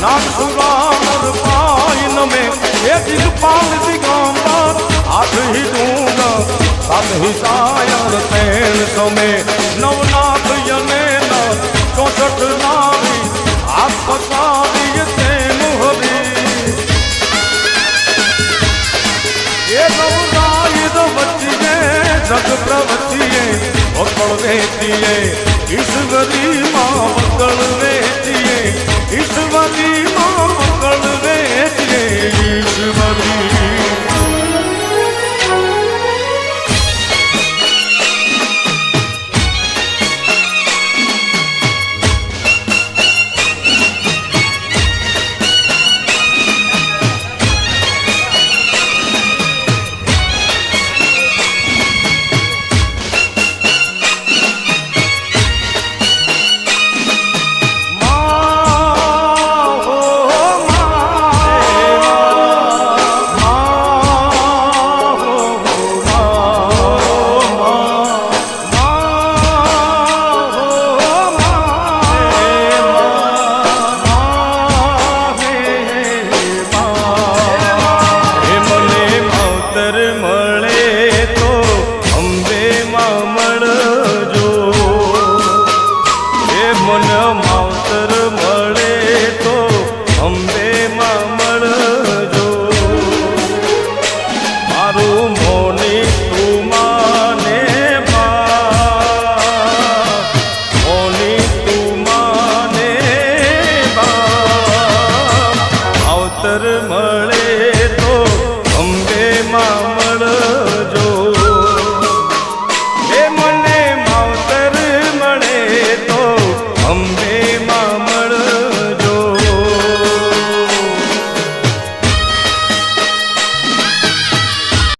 नाथ Ram pine में। हे दिलपाल दिगंबर, हाथ ही दून सब ही सायर तेन समय नवनाथ यने न, चौसठ नारी। आप बता दिए तेन हरी ये नवनाथ बचिए, जग प्रवचिए, और पड़े दिए इस गरीबा Yaşlarıma